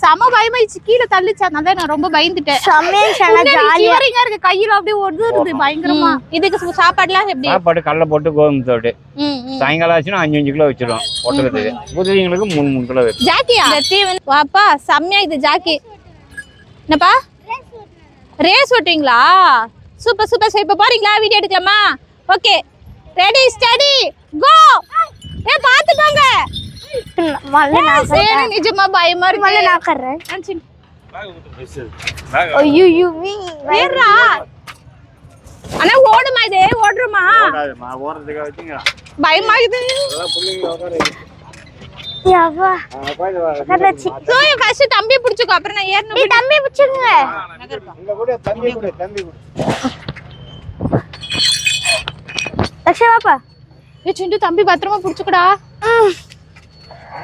செம பயமாயிடுச்சு. கீழே தள்ளிச்சு. அதனால நான் ரொம்ப பயந்துட்டேன். ஆ இருக்கு. கையில அப்படியே ஒடுது பயங்கரமா. இதுக்கு சாப்பாடுலாம் எப்படி? சாப்பாடு கடலை போட்டு கோதுமை தோட்டு. சாயங்காலம் ஆச்சுன்னா அஞ்சு அஞ்சு கிலோ வச்சிருவோம். ஒட்டுறதுக்கு புதுவங்களுக்கு மூணு மூணு கிலோ வைப்போம் ஜாக்கியா வாப்பா செம்மையா இது ஜாக்கி. என்னப்பா? ரேஸ் ஓட்டுவீங்களா? Super super. சரி இப்போ போறீங்களா? வீடியோ எடுக்கலாமா? ஓகே. ரெடி ஸ்டடி கோ ஏ பாத்து போங்க மல்ல நான் சரி நிஜமா பயமா மல்ல இருக்கு. நான் கர்றேன் ஆ, சரி. ஐயோ யூ மீ ஏறுடா. அண்ணா ஓடுமா இது? ஓடுறோமா? ஓடுறதுக்காக வச்சுங்க. பயமா இது யவா கர்றச்சி சோய ஃபர்ஸ்ட் தம்பி பிடிச்சுக்கோ அப்புறம் நான் நீ ஏறணும் தம்பி பிடிச்சுங்க இங்க கூட தம்பி கூட தம்பி கூட. லக்ஷா பாப்பா ஏ சிண்டு தம்பி பத்திரமா பிடிச்சுக்கடா.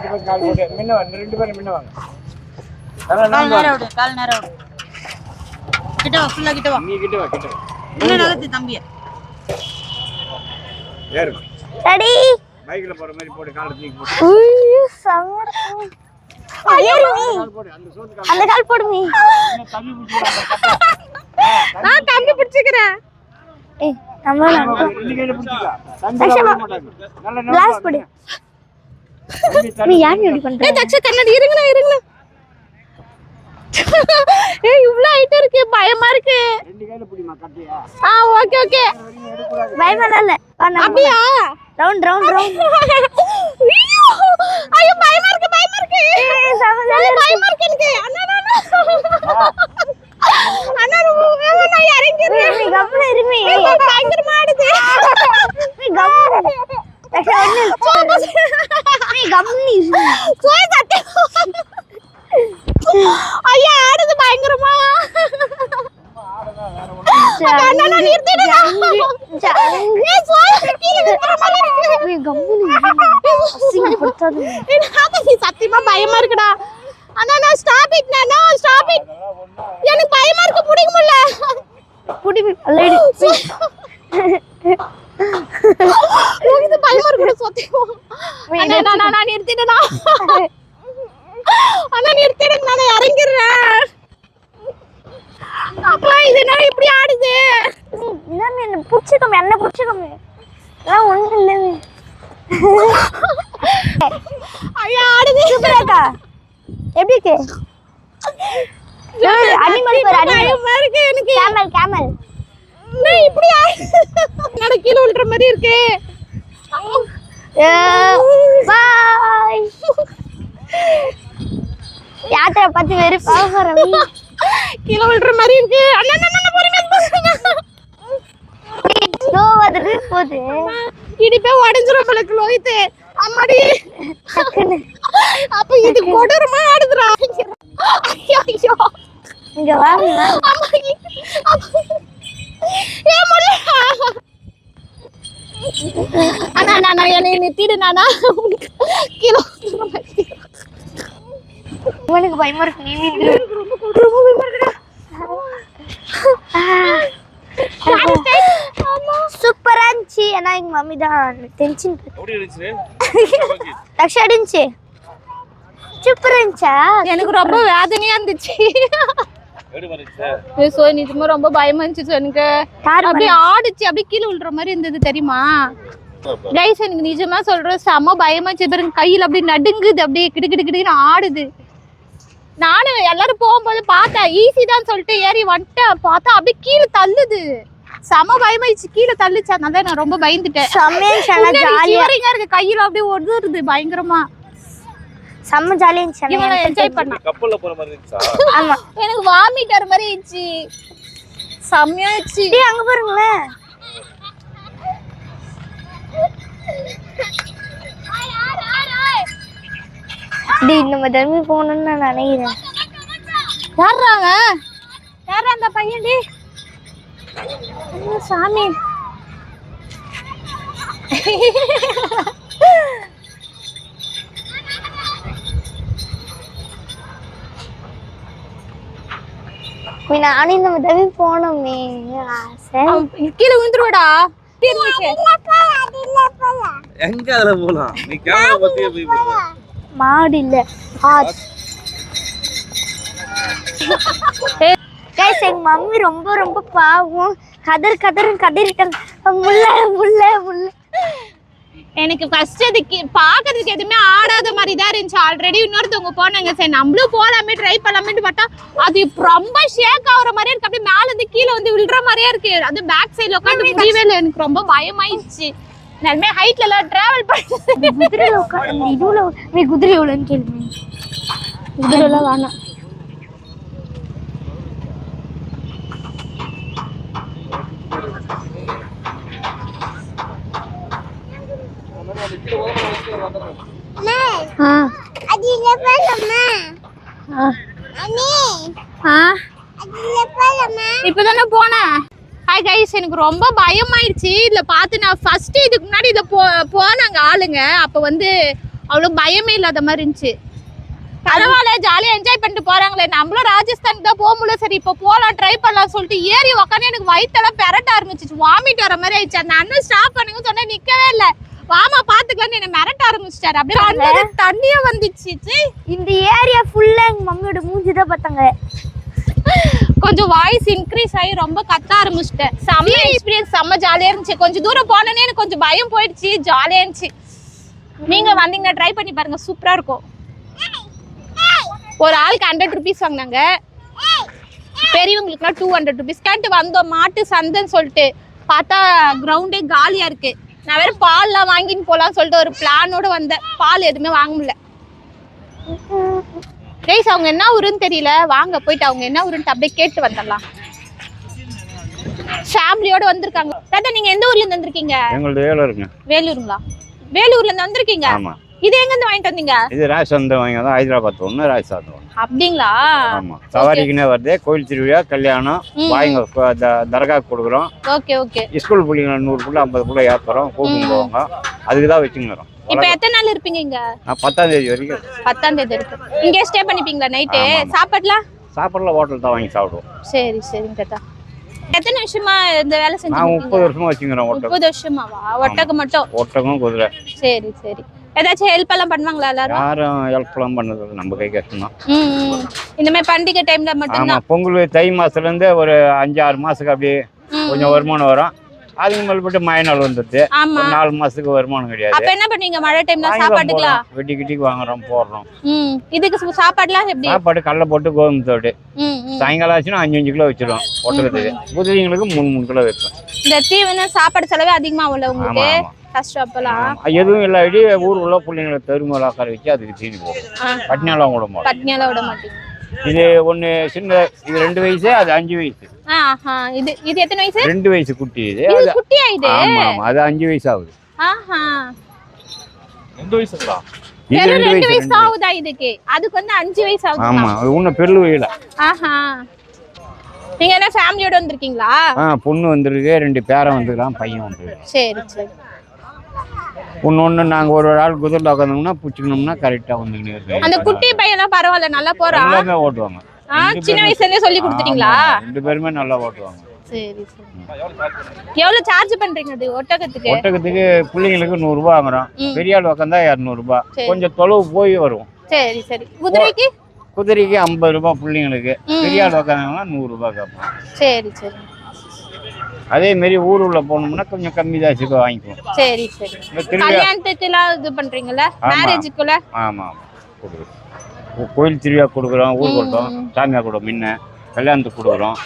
ரெண்டு பேரும் கால் போட்டு முன்ன வாங்க ரெண்டு பேரும் முன்ன வாங்க. கால் நேரம் விடு கால் நேரம் விடு கிட்ட வா ஃபுல்லா கிட்ட வா. நீ கிட்ட வா கிட்ட வா. இன்னும் நகர்த்து தம்பிய. ஏறு ரெடி பைக்ல போற மாதிரி போடு காலை தூக்கி போட்டு ஐயோ ஏறு மீ கால் போடு அந்த சோத்து அந்த கால் போடு கால் தம்பி பிடிச்சி நான் தம்பி பிடிச்சுக்கிறேன் ஏய் நம்ம கையில பிடிச்சிக்கலாம் கிளாஸ் போடு. நீ யார் இப்படி பண்ற? தக்ஷ கண்ணாடி இருங்களா இருங்களா ஏய் இவ்ளோ ஹைட் இருக்கு பயமா இருக்கு. ரெண்டு கையில பிடிமா கட்டியா ஆ ஓகே ஓகே பயமா இல்ல அப்படியா ரவுண்ட் ரவுண்ட் ரவுண்ட் ஐயோ! ஐயோ பயமா இருக்கு பயமா இருக்கு. ஐயோ, பயமா இருக்கு எனக்கு. அண்ணா அண்ணா, அண்ணா. நான் இறங்கிடுறேன் நீ கம்முனு இருமி. பயங்கரமா ஆடுது. நீ கம்முனு. இரு சோய் சத்தியம். ஐயா ஆடுது பயங்கரமா. சத்தியமா பயமா இருக்குடா. அண்ணா நான் ஸ்டாப் இட் நானா ஸ்டாப் இட் எனக்கு பயமா இருக்கு பிடிக்க முடியல. புடி இது பயமா இருக்கு சத்தியம். நான் நான் நான் நிறுத்திட்டேனா அண்ணா நிறுத்திடுங்க நான் இறங்கிடுறேன். அப்பா இது என்ன இப்படி ஆடுது? என்ன புடிச்சுக்கோமே என்ன புடிச்சுக்கோமே. இல்லை ஐயா ஆடுது. சூப்பராக்கா எப்படி இருக்கு? அனிமல் பாரு அனிமல் இருக்கு எனக்கு. Camel camel. என்ன இப்படி என்னோட கீழே விழுற மாதிரி இருக்கு பாய் யாத்திரை பார்த்து வெறும் பாக்குறோம் கீழே விழுற மாதிரி இருக்கு. அண்ணா அண்ணா, பொறுமையா வந்துட்டு போகுது இடிப்பே உடஞ்சிரும் போல லோகித்து. அம்மாடி. அப்ப இது கொடூரமா ஆடுதுடா. ஐயோ ஐயோ. இங்க வாங்க. அம்மாடி. ஏ அண்ணா அண்ணா அண்ணா என்னை நிறுத்திடு நானா கீழே இவனுக்கு பயமா இருக்கு நீ மீன் ரொம்ப கொடூரமா பயமா இருக்குடா சூப்பரா இருந்துச்சு. ஏன்னா எங்க மம்மி தான் டென்ஷன் எப்படி இருந்துச்சு? சூப்பரா இருந்துச்சா. எனக்கு ரொம்ப வேதனையா இருந்துச்சு. சோ நிஜமா ரொம்ப பயமா இருந்துச்சு எனக்கு அப்படியே ஆடுச்சு. அப்படியே கீழே விழுற மாதிரி இருந்தது தெரியுமா? கைஸ் எனக்கு நிஜமா சொல்றேன். செம பயமா இருந்துச்சு. பாருங்க கையில அப்படியே நடுங்குது. அப்படியே கிடு கிடு கிடுன்னு ஆடுது. நானும் எல்லாரும் போகும்போது பார்த்தேன் ஈஸி தான் சொல்லிட்டு ஏறி வந்துட்டேன். பார்த்தா அப்படியே கீழே தள்ளுது. செம பயமாயிடுச்சு. கீழே தள்ளுச்சு. அதனால நான் ரொம்ப பயந்துட்டேன். ஜாலியா ஆ இருக்கு கையில அப்படியே ஒடுதுருது பயங்கரமா. செம்ம ஜாலியா இருந்துச்சு. இவனை. என்ஜாய் பண்ணான் கப்பல்ல போற மாதிரி இருந்துச்சா? ஆமா. எனக்கு வாமிட் வர மாதிரி இருந்துச்சு. செம்மையா இருந்துச்சு. டேய் அங்க பாருங்களேன். டேய் நம்ம தர்மி போகணும்னு நான் நினைக்கிறேன். யாரா அவன் யாரா அந்த பையன் டி சாமி. நானும் நம்ம தர்மி போனோமே கீழே விழுந்துருவாடா. எங்க அதுல போலாம்? நீ கேமரா பத்தியே போய் மாடு இல்ல ஆ கைஸ் எங்க மம்மி ரொம்ப ரொம்ப பாவம். கதர் கதர் கதறிட்டாங்க. முல்ல முல்ல முல்ல. எனக்கு ஃபர்ஸ்ட் அதுக்கு பாக்குறதுக்கு எதுவுமே ஆடாத மாதிரி தான் இருந்துச்சு. ஆல்ரெடி இன்னொருத்தவங்க போனாங்க. சரி நம்மளும் போலாமே ட்ரை பண்ணலாமேன்னு பார்த்தா அது ரொம்ப ஷேக் ஆகுற மாதிரியே இருக்கு. அப்படியே மேல இருந்து கீழே வந்து விழுற மாதிரியே இருக்கு. அது பேக் சைடுல உட்காந்து முடியவே இல்லை. எனக்கு ரொம்ப பயமாயிடுச்சு. நிலமே ஹைட்ல எல்லாம் டிராவல் பண்ணி. குதிரையில உட்காந்து இதுல நீ குதிரை எவ்வளோன்னு கேள்வி இதெல்லாம் வேணாம் ஆ அது இல்ல பாருமா ஆ அண்ணே ஆ அது இல்ல பாருமா இப்பதானே போனேன் ஹாய் கைஸ் எனக்கு ரொம்ப பயமாயிடுச்சு இதுல பார்த்து நான் ஃபர்ஸ்ட் இதுக்கு முன்னாடி இதுல போ போனாங்க ஆளுங்க. அப்ப வந்து அவ்வளோ பயமே இல்லாத மாதிரி இருந்துச்சு. பரவாயில்ல ஜாலியா என்ஜாய் பண்ணிட்டு போறாங்களே. நம்மளும் ராஜஸ்தானுக்கு தான் போக முடியல. சரி இப்போ போலாம் ட்ரை பண்ணலாம் சொல்லிட்டு ஏறி உக்காந்து எனக்கு வயித்தெல்லாம் பெரட்ட ஆரம்பிச்சிச்சு. வாமிட் வர மாதிரி ஆயிடுச்சு. அந்த அண்ணன் ஸ்டாப் பண்ணுங்க சொன்னா நிக்கவே இல்லை. வாமா பாத்துக்கலாம்னு என்ன மிரட்ட ஆரம்பிச்சிட்டாரு. அப்படியே கண்ணுல தண்ணியே வந்துச்சு. இந்த ஏரியா ஃபுல்லா எங்க மம்மியோட மூஞ்சி தான் பார்த்தாங்க. கொஞ்சம் வாய்ஸ் இன்க்ரீஸ் ஆகி ரொம்ப கத்த ஆரம்பிச்சிட்டேன். செம்ம எக்ஸ்பீரியன்ஸ் செம்ம ஜாலியா இருந்துச்சு. கொஞ்சம் தூரம் போனோன்னே எனக்கு கொஞ்சம் பயம் போயிடுச்சு. ஜாலியா இருந்துச்சு. நீங்க வந்தீங்கன்னா ட்ரை பண்ணி பாருங்க. சூப்பரா இருக்கும். ஒரு ஆளுக்கு ஹண்ட்ரட் ருபீஸ் வாங்கினாங்க. பெரியவங்களுக்குலாம் டூ ஹண்ட்ரட் ருபீஸ் கேட்டு வந்தோம். மாட்டு சந்தைன்னு சொல்லிட்டு. பார்த்தா கிரவுண்டே காலியா இருக்கு. நான் வேற பால்லாம் வாங்கின்னு போலாம்னு சொல்லிட்டு ஒரு பிளானோட வந்தேன். பால் எதுவுமே வாங்க முடியல. கைஸ் அவங்க என்ன ஊருன்னு தெரியல. வாங்க போயிட்டு அவங்க என்ன ஊருன்ட்டு அப்படியே கேட்டு வந்துடலாம். ஃபேமிலியோட வந்திருக்காங்க. தாத்தா நீங்க எந்த ஊர்ல இருந்து வந்திருக்கீங்க? எங்களுடைய வேலூருங்க. வேலூருங்களா? வேலூர்ல இருந்து வந்திருக்கீங்க? ஆமா. இது எங்க இருந்து வாங்கிட்டு வந்தீங்க? இது ராஜஸ்தான் வாங்கி தான் ஹைதராபாத் ஒன்று ராஜஸ்தான் ஒன்று அப்படிங்களா? ஆமா. சவாரிக்குன்னே வருது. கோயில் திருவிழா கல்யாணம். வாங்க க- த- தர்காக்கு கொடுக்குறோம். Okay okay. ஸ்கூல் பிள்ளைங்க நூறு புள்ள ஐம்பது புள்ள ஏற்றுறோம் கூப்பிட்டு போவாங்க. அதுக்கு தான் வச்சுங்கிறோம் இப்போ எத்தனை நாள் இருப்பீங்க இங்க? நான் பத்தாம் தேதி வரைக்கும். பத்தாம் தேதி இருக்கு. இங்கே ஸ்டே பண்ணிப்பீங்களா நைட்டு. சாப்பாடுலாம்? சாப்பாடுல ஹோட்டல் தான் வாங்கி சாப்பிடுவோம். சரி சரிங்க தாத்தா. எத்தனை வருஷமா இந்த வேலை நான் செஞ்சு முப்பது வருஷமா வச்சுக்கிறேன் முப்பது வருஷமாவா? ஒட்டகம் மட்டும்? ஒட்டகம் குதிரை. சரி சரி. ஏதாச்சும் ஹெல்ப் எல்லாம் பண்ணுவாங்களா எல்லாரும்? யாரும் ஹெல்ப்லாம் பண்ணதில்லை நம்ம கை கஷ்டம். இந்த மாதிரி பண்டிகை டைம்ல ஆமா மட்டும்தான்? பொங்கல் தை மாசத்துல இருந்து ஒரு அஞ்சு ஆறு மாசத்துக்கு அப்படியே கொஞ்சம் வருமானம் வரும். அதுக்கு மேல்பட்டு மழை நாள் ஒரு நாலு மாசத்துக்கு வருமானம் கிடையாது. அப்ப என்ன பண்ணுவீங்க மழை டைம்ல சாப்பாட்டுக்கலாம். வெட்டி கிட்டிக்கு வாங்குறோம் போடுறோம். இதுக்கு சாப்பாடுலாம் எப்படி? சாப்பாடு கடலை போட்டு கோதுமை தோடு. சாயங்காலம் ஆச்சுன்னா அஞ்சு அஞ்சு கிலோ வச்சிருவோம் ஒட்டகத்துக்கு. குதிரைங்களுக்கு மூணு மூணு கிலோ வைப்பேன் இந்த தீவன சாப்பாடு செலவே அதிகமா உள்ள உங்களுக்கு? கஷ்டம் அப்பெல்லாம். எதுவும் இல்லாட்டி ஊர் உள்ள பிள்ளைங்களை உட்கார வச்சு அதுக்கு தீனி போடும் ஆ, பட்னியெல்லாம் விட மாட்டோம். பட்னியால விட மாட்டீங்க. இது ஒண்ணு சின்ன இது ரெண்டு வயசு அது அஞ்சு வயசு. இது இது எத்தனை வயசு? ரெண்டு வயசு குட்டி இது. இது அது குட்டியா இது ஆமா ஆமா அது அஞ்சு வயசு ஆகுது ஆஹா ரெண்டு வயசுங்களா? இது ரெண்டு வயசு. ஆகுதா இதுக்கு? அதுக்கு வந்து அஞ்சு வயசு ஆகுது ஆமா அது இன்னும் பெரு வயல ஆஹா நீங்க என்ன ஃபேமிலியோட வந்திருக்கீங்களா? ஆ பொண்ணு வந்திருக்கு ரெண்டு பேரன் வந்துருக்கான் பையன் வந்துருக்கு சரி சரி. ஒன்று ஒன்று நாங்கள் ஒரு ஒரு ஆள் குதிரில் உட்காந்தோம்னா பிடிச்சிக்கணும்னா கரெக்டாக வந்துக்கினே அந்த குட்டி பையன்லாம் பரவாயில்ல நல்லா போறான் எல்லாமே ஓட்டுவாங்க. சின்ன வயசுல இருந்தே சொல்லி கொடுத்துட்டீங்களா. ரெண்டு பேருமே நல்லா ஓட்டுவாங்க. சரி சரி. எவ்வளவு சார்ஜ் பண்றீங்க அது ஒட்டகத்துக்கு? ஒட்டகத்துக்கு பிள்ளைங்களுக்கு நூறுரூபா வாங்குறோம். ம். பெரிய ஆள் உட்காந்தா இரநூறுபா சரி. கொஞ்சம் தொலைவு போய் வருவோம் சரி சரி. குதிரைக்கு? குதிரைக்கு ஐம்பது ரூபாய் பிள்ளைங்களுக்கு. ம். பெரிய ஆள் உட்காந்தாங்கன்னா நூறுரூபா கேட்போம் சரி சரி. அதே மாதிரி ஊர் உள்ள போனோம்னா கொஞ்சம் கம்மி தாச்சுக்கு வாங்கிக்குவோம் சரி சரி. கல்யாணத்துக்குலாம் இது பண்றீங்கல்ல? ஆமா. மேரேஜுக்குள்ள கொடுக்குறோம் கோ- கோயில் திருவிழா கொடுக்குறோம் ஊர் கொடுத்தோம் சாமியார் கொடுக்கும் முன்ன கல்யாணத்துக்கு கொடுக்குறோம்.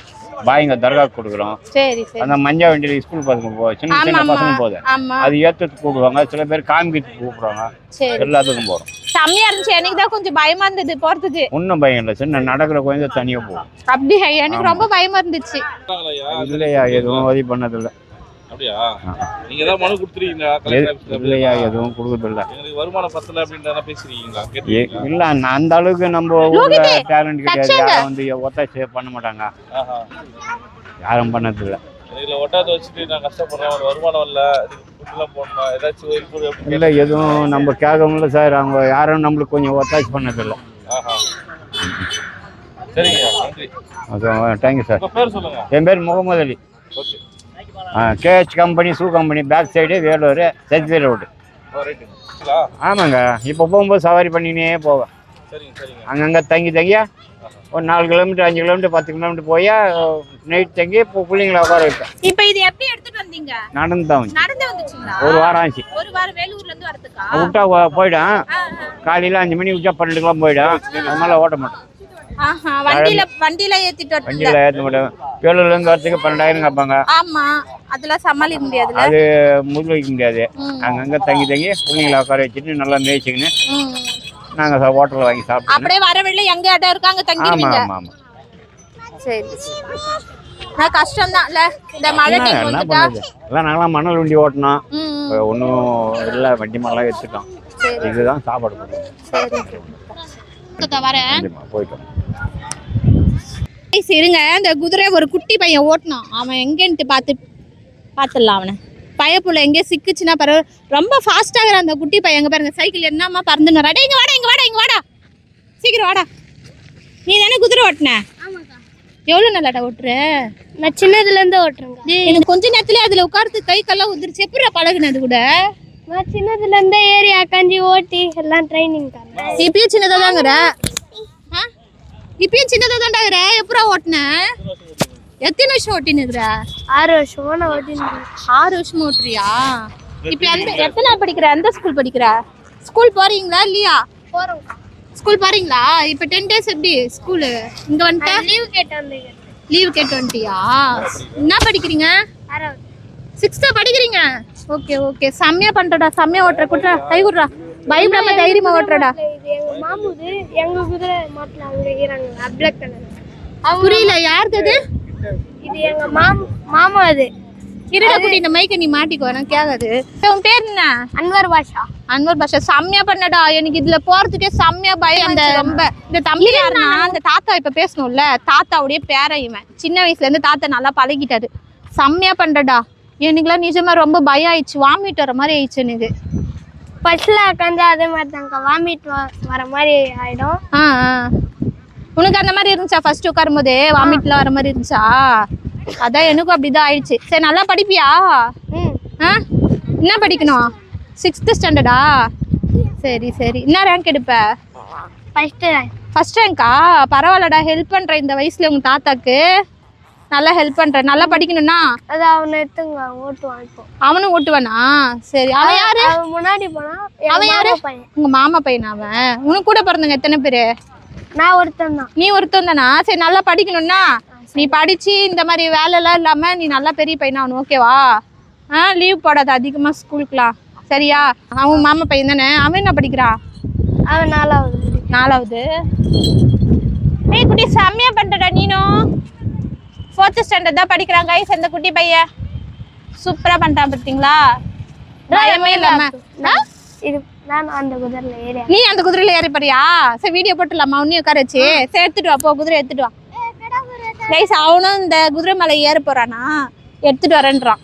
பாய்ங்க தர்காவுக்கு கொடுக்குறோம். சரி சரி. அந்த மஞ்சா வண்டியில் ஸ்கூல் பசங்க போ சின்ன சின்ன பசங்க போகுது. அது ஏற்றத்துக்கு கூப்பிடுவாங்க. சில பேர் காமிக்கிறதுக்கு கூப்பிடுவாங்க எல்லாத்துக்கும் போகிறோம் செம்மையா இருந்துச்சு. எனக்கு தான் கொஞ்சம் பயமா இருந்தது போறதுக்கு. ஒன்றும் பயம் இல்லை. சின்ன நடக்கிற குழந்தை தனியாக போகும். அப்படியா? எனக்கு ரொம்ப பயமா இருந்துச்சு. இல்லையா? எதுவும் உதவி பண்ணதில்லை. அப்படியா. நீங்க ஏதாவது மனு கொடுத்துருக்கீங்களா? இல்லையா எதுவும் கொடுக்கறதில்ல. எங்களுக்கு வருமானம் பத்தல அப்படின்றத பேசுறீங்களா இல்ல நான் அந்த அளவுக்கு நம்ம ஊர்ல டேலண்ட் கிடையாது. யாரும் வந்து ஒத்தாசை பண்ண மாட்டாங்க. யாரும் பண்ணதில்ல. இதுல ஒட்டாத வச்சுட்டு நான் கஷ்டப்படுறேன். ஒரு வருமானம் இல்ல. இல்ல எதுவும் நம்ம கேட்க முடியல சார். அவங்க யாரும் நம்மளுக்கு கொஞ்சம் ஒத்தாசை பண்ணதில்ல. சரிங்க நன்றி. தேங்க்யூ சார் உங்க பேர் சொல்லுங்க. என் பேர் Mohammed Ali. KH company shoe company back side Vellore சத்வே road. ஆமாங்க. இப்போ போகும்போது சவாரி பண்ணினே போவேன் சரிங்க சரிங்க. அங்கங்கே தங்கி தங்கியா ஒரு நாலு கிலோமீட்டர் அஞ்சு கிலோமீட்டர் பத்து கிலோமீட்டர் போய் நைட் தங்கி இப்போ பிள்ளைங்கள உட்கார வைப்பேன். இப்போ இது எப்படி எடுத்துட்டு வந்தீங்க? நடந்து தான் வந்து நடந்து வந்துச்சுங்களா? ஒரு வாரம் ஆச்சு. ஒரு வாரம் வேலூர்ல இருந்து வரதுக்கா? விட்டா போயிடும். காலையில் அஞ்சு மணி விட்டா பன்னெண்டு கிலோ போயிடும். அதனால ஓட்ட மாட்டோம். வண்டியில வண்டியில ஏத்திட்டு வண்டியில் ஏற்ற மாட்டோம் வேலூர்லேருந்து வரதுக்கு பன்னெண்டாயிரம் கேட்பாங்க. ஆமா அதெல்லாம் சமாளிக்க முடியாதுல்ல? அது முது வைக்க முடியாது. அங்கங்கே தங்கி தங்கி பிள்ளைங்கள உட்கார வச்சுட்டு நல்லா மேய்ச்சிக்கின்னு ம். நாங்கள் ஹோட்டலில் வாங்கி சாப்பிட்டோம் அப்படியே வர வழியில எங்க இடம் இருக்காங்க தங்கிடுவீங்க? ஆமாம் ஆமாம் சரி கஷ்டம் தான் இல்ல இந்த மழை டைம் வந்துட்டா? எல்லாம் நாங்களாம் மணல் வண்டி ஓட்டினோம் ம், ம். ஒன்றும் இல்லை வண்டி மரெல்லாம் எடுத்துட்டோம் இதுதான் சாப்பாடு. சரி வரேன். இருங்க. அந்த குதிரை ஒரு குட்டி பையன் ஓட்டினான். அவன் எங்கன்ட்டு பார்த்து பார்த்துடலாம் அவனை. பயப்புள்ள எங்கே சிக்குச்சுன்னா பரவ ரொம்ப ஃபாஸ்ட்டாகிற அந்த குட்டி பையன் எங்க பாருங்க சைக்கிள் என்னம்மா பறந்துன்னு வரா. டேய் இங்க வாடா இங்க வாடா இங்க வாடா. சீக்கிரம் வாடா. நீ தானே குதிரை ஓட்டின? எவ்வளோ நல்லாடா ஓட்டுற? நான் சின்னதுல இருந்து ஓட்டுறேங்க எனக்கு கொஞ்ச நேரத்துல அதுல உட்கார்ந்து கை கல்லாம் உதிர்ச்சி எப்படி பழகுனது கூட? நான் சின்னதுல இருந்தே ஏறி அக்காஞ்சி ஓட்டி எல்லாம் ட்ரைனிங் தரேன் இப்பயும் சின்னதா தாங்கிற இப்பயும் சின்னதா தாண்டாகிற எப்படா ஓட்டுன? எத்தனை வருஷம் ஓட்டினுக்குற? ஆறு வருஷமா நான் ஓட்டினேன் ஆறு வருஷமா ஓட்டுறியா? இப்ப எந்த எத்தனை படிக்கிற? எந்த ஸ்கூல் படிக்கிற? ஸ்கூல் போறீங்களா இல்லையா? போறோம். ஸ்கூல் போறீங்களா? இப்ப டென் டேஸ் எப்படி ஸ்கூலு இங்க வந்துட்டேன் லீவ் கேட்டேன் அந்த லீவ் கேட்டு வந்துட்டியா? என்ன படிக்கிறீங்க? ஆறாவது. சிக்ஸ்த்தா ஓகே ஓகே. செம்மையா பண்றடா செம்மையா ஓட்டுற. குட்றா கை குடுறா. பயப்படாம தைரியமா ஓட்டுறடா. மாமுது எங்க குதிரை மாட்டுல அங்க இருக்கிறாங்க பிளாக் கலர் புரியல யாருது அது இது எங்க மாம் மாமா அது. இருடா குட்டி இந்த மைக்க நீ மாட்டிக்கோ எனக்கு கேட்காது உன் பேர் என்ன? அன்வர் பாஷா. அன்வர் பாஷா. செம்மையா பண்ணடா. எனக்கு இதுல போறதுக்கே செம்மையா பயம். அந்த ரொம்ப இந்த தம்பி யாருன்னா அந்த தாத்தா இப்ப பேசணும்ல. தாத்தாவுடைய பேரன் இவன். சின்ன வயசுல இருந்து தாத்தா நல்லா பழகிட்டாரு. செம்மையா பண்றடா. எனக்குலாம் நிஜமா ரொம்ப பயம் ஆயிடுச்சு வாமிட் வர மாதிரி ஆயிடுச்சு எனக்கு. ஃபர்ஸ்ட்ல உட்காந்து அதே மாதிரி தாங்க வாமிட் வர மாதிரி ஆயிடும். ஆ ஆ. உனக்கு அந்த மாதிரி இருந்துச்சா ஃபர்ஸ்ட் உட்காரும் போதே வாமிட்லாம் வர மாதிரி இருந்துச்சா? அதான் எனக்கும் அப்படிதான் ஆயிடுச்சு. சரி நல்லா படிப்பியா? ம். ஆ? என்ன படிக்கணும்? சிக்ஸ்த்து ஸ்டாண்டர்டா சரி சரி. என்ன ரேங்க் எடுப்ப? ஃபர்ஸ்ட் ஃபர்ஸ்ட் ரேங்க்கா பரவாயில்லடா ஹெல்ப் பண்ற இந்த வயசுல உங்க தாத்தாக்கு. நல்லா ஹெல்ப் பண்ற. நல்லா படிக்கணும்னா? அது அவனை எடுத்துங்க ஓட்டுவான் இப்போ. அவனும் ஓட்டுவானா? சரி அவன் யாரு? அவன் முன்னாடி போனா அவன் யாரு? உங்க மாமா பையன் அவன்? உனக்கு கூட பிறந்தவங்க எத்தனை பேரு? நான் ஒருத்தன் தான். நீ ஒருத்தன் தானா? சரி நல்லா படிக்கணும்னா நீ படிச்சு இந்த மாதிரி வேலைலாம் இல்லாம நீ நல்லா பெரிய பையனா? அவனு ஓகேவா ஆ லீவ் போடாத அதிகமா ஸ்கூலுக்குலாம் சரியா? அவன் மாமா பையன் தானே? அவன் என்ன படிக்கிறான் அவன் நாலாவது. நாலாவது. ஏய் குட்டி செம்மையா பண்றடா நீனும். ஃபோர்த்து ஸ்டாண்டர்ட் தான் படிக்கிறான் கைஸ் அந்த குட்டி பையன். சூப்பரா பண்ணிட்டான் பார்த்தீங்களா பயமே இல்லாம? இது நான் அந்த ஏறி நீ அந்த குதிரையில ஏறி போறியா சரி வீடியோ போட்டுலாமா உன்னையும் உட்கார வச்சு. சரி எடுத்துட்டு வா. போ குதிரை எடுத்துட்டு வா. கைஸ் அவனும் இந்த குதிரை மேலே ஏற போறானா? எடுத்துட்டு வரேன்றான்.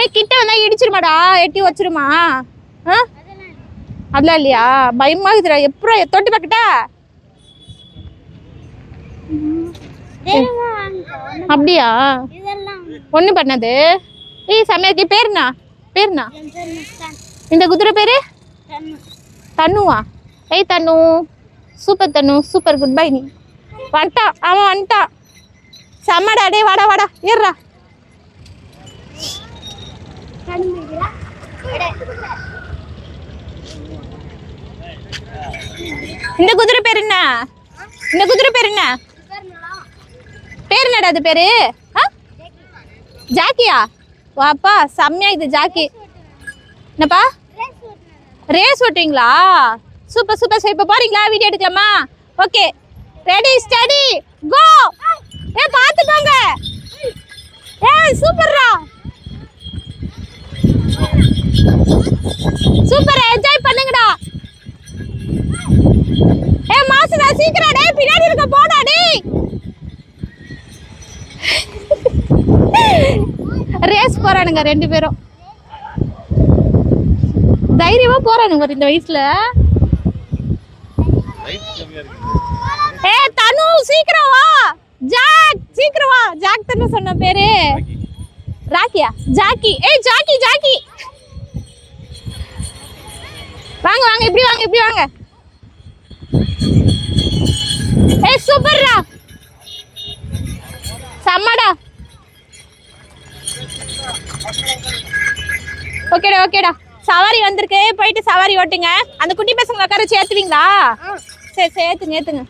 ஏய் கிட்ட வந்தா இடிச்சிருமாடா? எட்டி வச்சிருமா? அதெல்லாம் இல்லையா? பயமா இருக்குதுடா. எப்படா தொட்டு பார்க்கட்டா? அப்படியா? ஒண்ணு பண்ணது. ஏய் சமையலுக்கு பேருண்ணா? பேருண்ணா? இந்த குதிரை பேரு? தனுவா ஏய் தனு சூப்பர் தனு சூப்பர் குட் பை நீ. வந்துட்டான் அவன் வந்துட்டான் செம்மடா. டேய் வாடா வாடா. ஏறுடா. இந்த குதிரை பேர் என்ன? இந்த குதிரை பேர் என்ன? பேர் என்னடா அது பேரு? ஆ? ஜாக்கியா? வாப்பா செம்மையா இது ஜாக்கி. என்னப்பா? ரேஸ் ஓட்டுவீங்களா? Super super. சரி இப்போ போறீங்களா? வீடியோ எடுக்கலாமா? ஓகே. ரெடி ஸ்டடி கோ ஏ பார்த்துக்கோங்க ஏ சூப்பர்ரா. சூப்பர் என்ஜாய் பண்ணுங்கடா. ஏ மாசுடா சீக்கிரம் டேய் பின்னாடி இருக்க போடா டேய். ரேஸ் போறானுங்க ரெண்டு பேரும். தைரியமா போறானுங்க இந்த வயசுல. ஏ தனு சீக்கிரம் வா. ஜாக் சீக்கிரம் வா. ஜாக் தனு சொன்ன பேரு. ராக்கியா ஜாக்கி. ஏய் ஜாக்கி ஜாக்கி. வாங்க வாங்க இப்படி வாங்க இப்படி வாங்க. ஏய் சூப்பர்ரா செம்மடா. ஓகேடா ஓகேடா சவாரி வந்திருக்கு. போயிட்டு சவாரி ஓட்டுங்க. அந்த குட்டி பசங்களை உட்கார வச்சு ஏத்துவீங்களா? சரி சரி ஏத்துங்க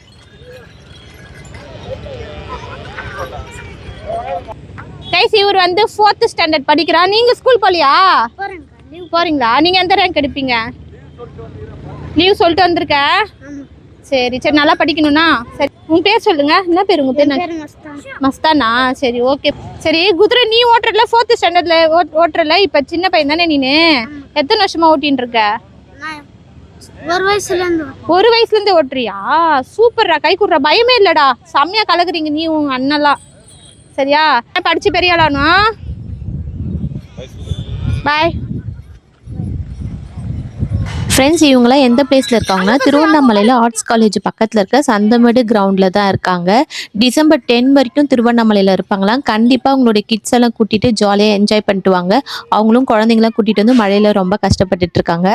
கைஸ் இவர் வந்து ஃபோர்த் ஸ்டாண்டர்ட் படிக்கிறா. நீங்க ஸ்கூல் போலியா? போறீங்களா? நீங்க எந்த ரேங்க் எடுப்பீங்க? லீவ் சொல்லிட்டு வந்திருக்க. சரி சரி நல்லா படிக்கணும்னா? சரி உன் பேர் சொல்லுங்க. என்ன பேர் உங்க பேர்? மஸ்தானா. சரி ஓகே சரி குதிரை நீ ஓட்டுறல ஃபோர்த் ஸ்டாண்டர்ட்ல ஓட்டுறல? இப்ப சின்ன பையன் தானே நீனு? எத்தனை வருஷமா ஓட்டின்னு இருக்க? ஒரு வயசுல இருந்து ஒரு வயசுல இருந்தே ஓட்டுறியா? சூப்பர்ரா கை குடுற. பயமே இல்லடா. செம்மையா கலக்குறீங்க நீ உங்க அண்ணெல்லாம். சரியா? படிச்சு பெரிய ஆளானும் பாய் ஃப்ரெண்ட்ஸ் இவங்களாம் எந்த பிளேஸில் இருக்காங்கன்னா திருவண்ணாமலையில் ஆர்ட்ஸ் காலேஜ் பக்கத்தில் இருக்க சந்தமேடு கிரவுண்டில் தான் இருக்காங்க. டிசம்பர் டென் வரைக்கும் திருவண்ணாமலையில் இருப்பாங்களாம். கண்டிப்பாக அவங்களுடைய கிட்ஸ் எல்லாம் கூட்டிகிட்டு ஜாலியாக என்ஜாய் பண்ணிட்டு வாங்க. அவங்களும் குழந்தைங்களாம் கூட்டிகிட்டு வந்து மழையில் ரொம்ப கஷ்டப்பட்டுட்டு இருக்காங்க.